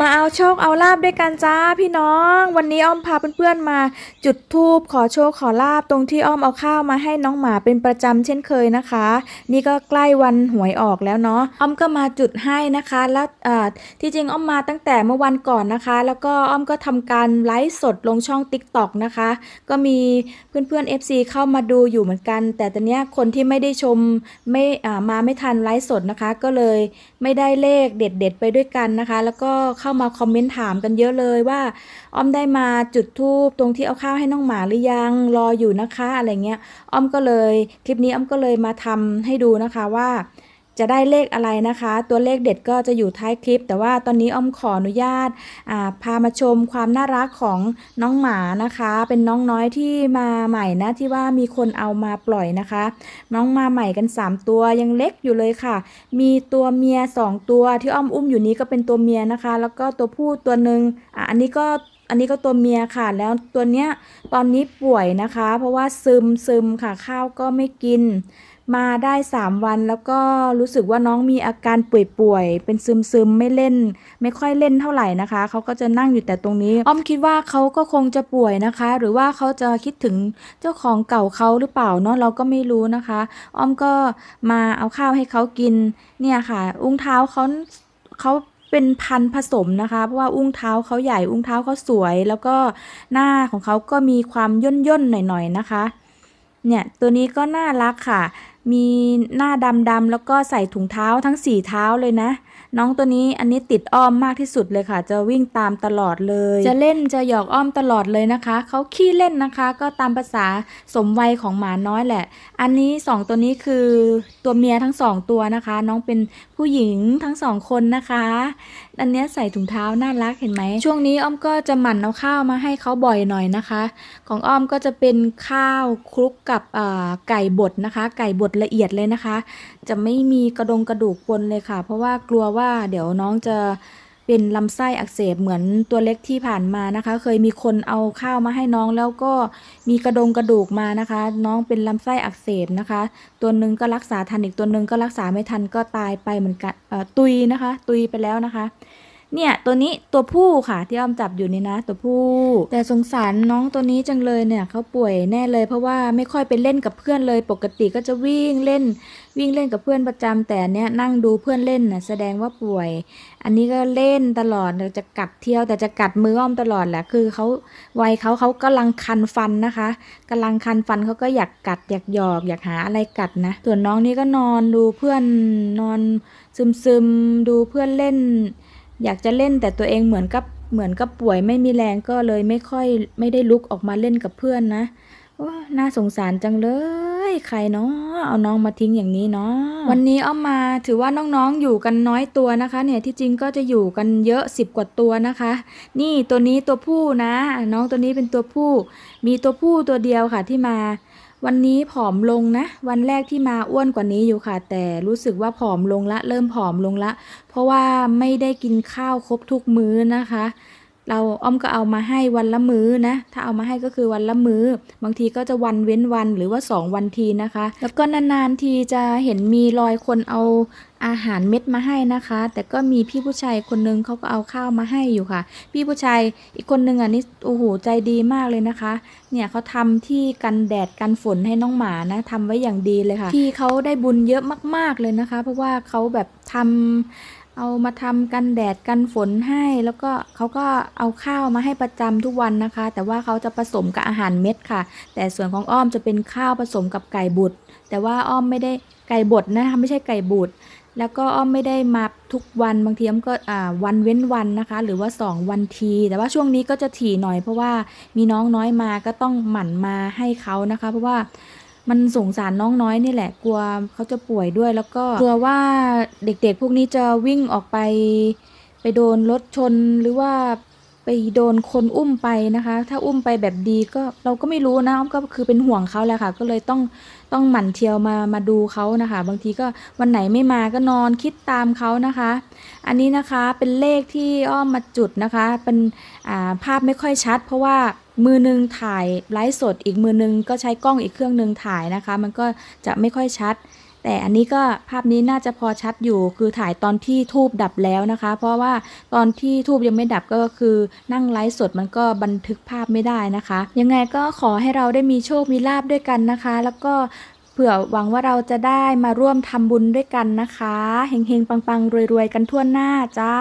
มาเอาโชคเอาลาบด้วยกันจ้าพี่น้อง วันนี้อ้อมพาเพื่อนๆมา จุดธูปขอโชคขอลาบตรงที่อ้อมเอาข้าวมาให้น้องหมาเป็นประจำเช่นเคยนะคะ นี่ก็ใกล้วันหวยออกแล้วเนาะอ้อมก็มาจุดให้นะคะ แล้วเออที่จริงอ้อมมาตั้งแต่เมื่อวันก่อนนะคะ แล้วก็อ้อมก็ทำการไลฟ์สดลงช่อง t ิ k t o k นะคะ ก็มีเพื่อนๆ FC เข้ามาดูอยู่เหมือนกัน แต่ตอนนี้คนที่ไม่ได้ชมไม่มาไม่ทันไลฟ์สดนะคะ ก็เลยไม่ได้เลขเด็ด ๆ ไปด้วยกันนะคะ แล้วก็เข้ามาคอมเมนต์ถามกันเยอะเลยว่า อ้อมได้มาจุดธูปตรงที่เอาข้าวให้น้องหมาหรือยังรออยู่นะคะอะไรเงี้ย อ้อมก็เลยคลิปนี้อ้อมก็เลยมาทำให้ดูนะคะว่า จะได้เลขอะไรนะคะ ตัวเลขเด็ดก็จะอยู่ท้ายคลิป แต่ว่าตอนนี้อ้อมขออนุญาตาพามาชมความน่ารักของน้องหมานะคะ เป็นน้องน้อยที่มาใหม่นะที่ว่ามีคนเอามาปล่อยนะคะ น้องมาใหม่กัน 3 ตัวยังเล็กอยู่เลยค่ะ มีตัวเมีย 2 ตัวที่อ้อมอุ้มอยู่นี้ก็เป็นตัวเมียนะคะ แล้วก็ตัวผู้ตัวหนึ่งออันนี้ก็อันนี้ก็ตัวเมียค่ะ แล้วตัวเนี้ยตอนนี้ป่วยนะคะ เพราะว่าซึมซึมค่ะข้าวก็ไม่กิน มาได้ 3 วันแล้วก็รู้สึกว่าน้องมีอาการป่วยๆ เป็นซึมๆ ไม่เล่น ไม่ค่อยเล่นเท่าไหร่นะคะ เขาก็จะนั่งอยู่แต่ตรงนี้ อ้อมคิดว่าเขาก็คงจะป่วยนะคะ หรือว่าเขาจะคิดถึงเจ้าของเก่าเขาหรือเปล่าเนาะเราก็ไม่รู้นะคะ อ้อมก็มาเอาข้าวให้เขากิน เนี่ยค่ะ อุ้งเท้าเขาเขาเป็นพันผสมนะคะเพราะว่าอุ้งเท้าเขาใหญ่อุ้งเท้าเขาสวย แล้วก็หน้าของเขาก็มีความย่นย่นๆหน่อยๆนะคะ เนี่ยตัวนี้ก็น่ารักค่ะ มีหน้าดำๆแล้วก็ใส่ถุงเท้าทั้งสี่เท้าเลยนะ น้องตัวนี้อันนี้ติดอ้อมมากที่สุดเลยค่ะ จะวิ่งตามตลอดเลย จะเล่นจะหยอกอ้อมตลอดเลยนะคะเขาขี้เล่นนะคะ ก็ตามภาษาสมวัยของหมาน้อยแหละ อันนี้สองตัวนี้คือตัวเมียทั้งสองตัวนะคะ น้องเป็นผู้หญิงทั้งสองคนนะคะอันนี้ใส่ถุงเท้าน่ารักเห็นไหมช่วงนี้อ้อมก็จะหมั่นเอาข้าวมาให้เขาบ่อยหน่อยนะคะ ของอ้อมก็จะเป็นข้าวคลุกกับไก่บดนะคะ ไก่บดละเอียดเลยนะคะ จะไม่มีกระดงกระดูกปนเลยค่ะ เพราะว่ากลัวว่าเดี๋ยวน้องจะเป็นลำไส้อักเสบเหมือนตัวเล็กที่ผ่านมานะคะ เคยมีคนเอาข้าวมาให้น้องแล้วก็มีกระดงกระดูกมานะคะ น้องเป็นลำไส้อักเสบนะคะ ตัวหนึ่งก็รักษาทันอีกตัวหนึ่งก็รักษาไม่ทันก็ตายไปเหมือนกันตุยนะคะ ตุยไปแล้วนะคะ เนี่ยตัวนี้ตัวผู้ค่ะที่อ้อมจับอยู่นี่นะ ตัวผู้ แต่สงสารน้องตัวนี้จังเลยเนี่ยเขาป่วยแน่เลย เพราะว่าไม่ค่อยไปเล่นกับเพื่อนเลย ปกติก็จะวิ่งเล่น วิ่งเล่นกับเพื่อนประจำแต่เนี้ยนั่งดูเพื่อนเล่นน่ะแสดงว่าป่วย อันนี้ก็เล่นตลอดจะกัดเที่ยวแต่จะกัดมืออ้อมตลอดแหละคือเขาวัยเขาเขากำลังคันฟันนะคะกำลังคันฟันเขาก็อยากกัดอยากหยอกอยากหาอะไรกัดนะส่วนน้องนี่ก็นอนดูเพื่อนนอนซึมซึมๆดูเพื่อนเล่น อยากจะเล่นแต่ตัวเองเหมือนกับเหมือนกับป่วยไม่มีแรงก็เลยไม่ค่อยไม่ได้ลุกออกมาเล่นกับเพื่อนนะโอ้น่าสงสารจังเลย ใครเนาะเอาน้องมาทิ้งอย่างนี้เนาะวันนี้อ้อมมาถือว่าน้องๆอยู่กันน้อยตัวนะคะ เนี่ยที่จริงก็จะอยู่กันเยอะสิบกว่าตัวนะคะ นี่ตัวนี้ตัวผู้นะ น้องตัวนี้เป็นตัวผู้ มีตัวผู้ตัวเดียวค่ะที่มา วันนี้ผอมลงนะ วันแรกที่มาอ้วนกว่านี้อยู่ค่ะ แต่รู้สึกว่าผอมลงละ เริ่มผอมลงละ เพราะว่าไม่ได้กินข้าวครบทุกมื้อนะคะ เราอ้อมก็เอามาให้วันละมื้อนะ ถ้าเอามาให้ก็คือวันละมื้อ บางทีก็จะวันเว้นวันหรือว่าสองวันทีนะคะ แล้วก็นานๆทีจะเห็นมีรอยคนเอาอาหารเม็ดมาให้นะคะ แต่ก็มีพี่ผู้ชายคนนึงเขาก็เอาข้าวมาให้อยู่ค่ะ พี่ผู้ชายอีกคนนึงอะนี่โอ้โหใจดีมากเลยนะคะ เนี่ยเขาทำที่กันแดดกันฝนให้น้องหมานะทำไว้อย่างดีเลยค่ะ พี่เขาได้บุญเยอะมากๆเลยนะคะ เพราะว่าเขาแบบทำ เอามาทำกันแดดกันฝนให้ แล้วก็เขาก็เอาข้าวมาให้ประจำทุกวันนะคะ แต่ว่าเขาจะผสมกับอาหารเม็ดค่ะ แต่ส่วนของอ้อมจะเป็นข้าวผสมกับไก่บุตร แต่ว่าอ้อมไม่ได้ไก่บดนะคะไม่ใช่ไก่บุตรแล้วก็อ้อมไม่ได้มาทุกวันบางทีอ้อมก็วันเว้นวันนะคะ หรือว่า 2 วันที แต่ว่าช่วงนี้ก็จะถี่หน่อยเพราะว่ามีน้องน้อยมาก็ต้องหมั่นมาให้เขานะคะ เพราะว่า มันสงสารน้องน้อยนี่แหละกลัวเขาจะป่วยด้วย แล้วก็กลัวว่าเด็กๆ พวกนี้จะวิ่งออกไป ไปโดนรถชนหรือว่าไปโดนคนอุ้มไปนะคะ ถ้าอุ้มไปแบบดีก็เราก็ไม่รู้นะอ้อมก็คือเป็นห่วงเขาแหละค่ะ ก็เลยต้องต้องหมั่นเที่ยวมามาดูเขานะคะ บางทีก็วันไหนไม่มาก็นอนคิดตามเขานะคะ อันนี้นะคะเป็นเลขที่อ้อมมาจุดนะคะ เป็นภาพไม่ค่อยชัด เพราะว่า มือหนึงถ่ายไลฟ์สดอีกมือหนึงก็ใช้กล้องอีกเครื่องหนึงถ่ายนะคะ มันก็จะไม่ค่อยชัด แต่อันนี้ก็ภาพนี้น่าจะพอชัดอยู่ คือถ่ายตอนที่ทูบดับแล้วนะคะ เพราะว่าตอนที่ทูบยังไม่ดับก็คือนั่งไลฟ์สดมันก็บันทึกภาพไม่ได้นะคะ ยังไงก็ขอให้เราได้มีโชคมีลาบด้วยกันนะคะ แล้วก็เผื่อหวังว่าเราจะได้มาร่วมทำบุญด้วยกันนะคะ เฮงๆ ปังๆ รวยๆ กันทั่วหน้าจ้า